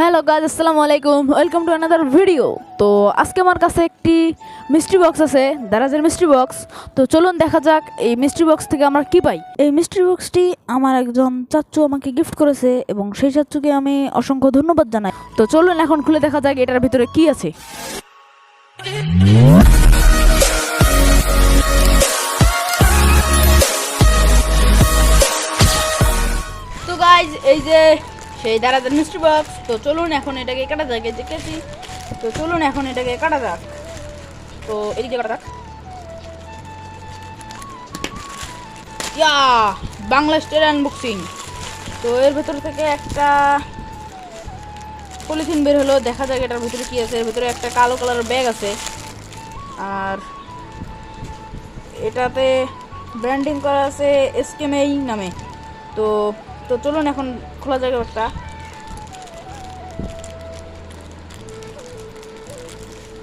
Hello গাজ আসসালামু আলাইকুম ওয়েলকাম টু আনাদার ভিডিও তো আজকে আমার কাছে একটি মিস্ট্রি বক্স আছে, দারাজের মিস্ট্রি বক্স তো চলুন দেখা যাক এই মিস্ট্রি বক্স থেকে আমরা কি পাই। এই মিস্ট্রি বক্সটি আমার একজন চাচ্চু আমাকে গিফট করেছে এবং সেই চাচ্চুকে আমি অসংখ্য ধন্যবাদ জানাই। তো চলুন এখন খুলে দেখা যাক এটার ভিতরে কি আছে। তো গাইজ এই যে সেই দাঁড়াতে মিস্ট্রি বক্স তো চলুন এখন এটাকে কাটা যাক কেছি তো চলুন এখন এটাকে কাটা যাক। তো এদিকে কাটা যাক। ইয়া, বাংলা স্টেট আনবক্সিং তো এর ভেতর থেকে একটা পলিথিন বের হলো, দেখা যাক এটার ভিতরে কি আছে। এর ভিতরে একটা কালো কালারের ব্যাগ আছে। আর এটাতে ব্র্যান্ডিং করা আছে এসকেমেই নামে। তো তো চলুন এখন খোলা যাবে একটা।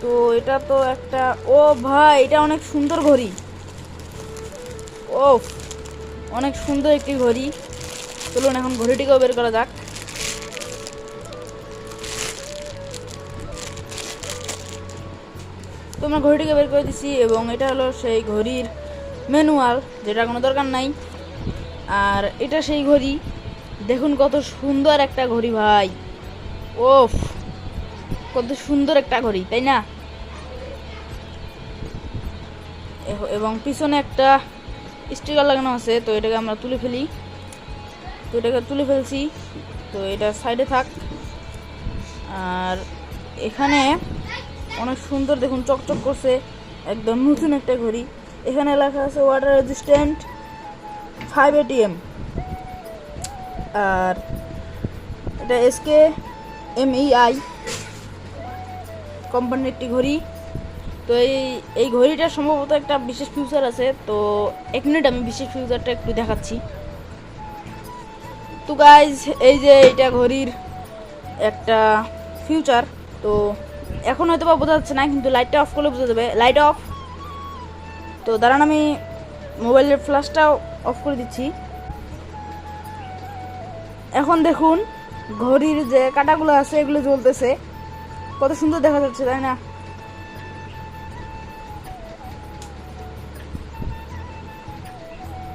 তো এটা তো একটা, ও ভাই, এটা অনেক সুন্দর ঘড়ি। ও অনেক সুন্দর একটি ঘড়ি। চলুন এখন ঘড়িটিকেও বের করা যাক। তো আমরা ঘড়িটিকে বের করে দিছি এবং এটা হলো সেই ঘড়ির ম্যানুয়াল যেটা কোনো দরকার নাই। আর এটা সেই ঘড়ি। দেখুন কত সুন্দর একটা ঘড়ি ভাই। ওফ, কত সুন্দর একটা ঘড়ি, তাই না? এবং পিছনে একটা স্টিকার লাগানো আছে, তো এটাকে আমরা তুলে ফেলি। তো এটাকে তুলে ফেলছি, তো এটা সাইডে থাক। আর এখানে অনেক সুন্দর দেখুন, চকচক করছে, একদম নতুন একটা ঘড়ি। এখানে লেখা আছে ওয়াটার রেজিস্ট্যান্ট ফাইভ এটিএম আর এটা এসকে এমইআই কোম্পানির একটি ঘড়ি। তো এই এই ঘড়িটার সম্ভবত একটা বিশেষ ফিউচার আছে। তো এক মিনিট আমি বিশেষ ফিউচারটা একটু দেখাচ্ছি। তো গাইজ এই যে এইটা ঘড়ির একটা ফিউচার তো এখন হয়তো বা বোঝা যাচ্ছে না, কিন্তু লাইটটা অফ করলে বোঝা যাবে। লাইট অফ তো দাঁড়ান, আমি মোবাইলের ফ্ল্যাশটাও অফ করে দিচ্ছি। এখন দেখুন, ঘড়ির যে কাটাগুলো আছে, এগুলো জ্বলতেছে। কত সুন্দর দেখা যাচ্ছে, তাই না?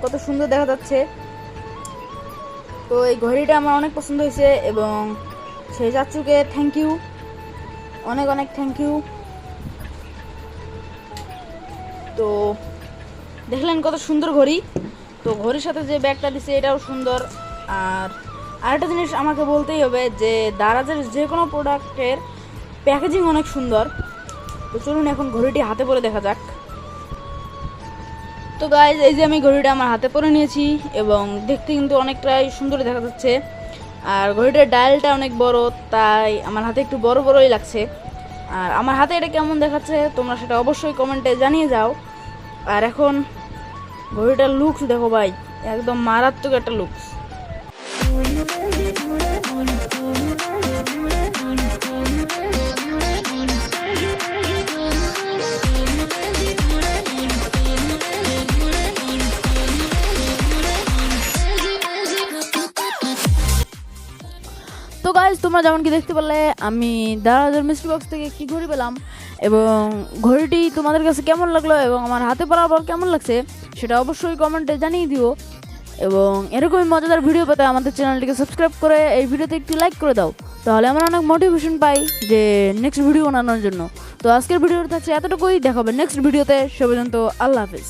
কত সুন্দর দেখা যাচ্ছে। তো এই ঘড়িটা আমার অনেক পছন্দ হয়েছে এবং সেই চাচুকে থ্যাংক ইউ অনেক অনেক থ্যাংক ইউ তো দেখলেন কত সুন্দর ঘড়ি। তো ঘড়ির সাথে যে ব্যাগটা দিছে, এটাও সুন্দর। আর আরেকটা জিনিস আমাকে বলতেই হবে যে দারাজের যে কোনো প্রোডাক্টের প্যাকেজিং অনেক সুন্দর। তো চলুন এখন ঘড়িটি হাতে পরে দেখা যাক। তো গাইজ এই যে আমি ঘড়িটা আমার হাতে পরে নিয়েছি এবং দেখতে কিন্তু অনেকটাই সুন্দর দেখা যাচ্ছে। আর ঘড়িটার ডায়ালটা অনেক বড়, তাই আমার হাতে একটু বড় বড়ই লাগছে। আর আমার হাতে এটা কেমন দেখাচ্ছে, তোমরা সেটা অবশ্যই কমেন্টে জানিয়ে যাও। আর এখন ঘড়িটার লুকস দেখো ভাই, একদম মারাত্মক একটা লুকস তো গাইজ তোমরা যেমন কি দেখতে পারলে আমি দারাজের মিস্ট্রি বক্স থেকে কি ঘড়ি পেলাম এবং ঘড়িটি তোমাদের কাছে কেমন লাগল এবং আমার হাতে পড়ার পর কেমন লাগছে, সেটা অবশ্যই কমেন্টে জানিয়ে দিও। এবং এরকমই মজাদার ভিডিও পেতে আমাদের চ্যানেলটিকে সাবস্ক্রাইব করে এই ভিডিওতে একটি লাইক করে দাও। তাহলে আমরা অনেক মোটিভেশন পাই যে নেক্সট ভিডিও বানানোর জন্য। তো আজকের ভিডিওটা থাকছে এতটুকুই। দেখাবে নেক্সট ভিডিওতে সে পর্যন্ত আল্লাহ হাফিজ।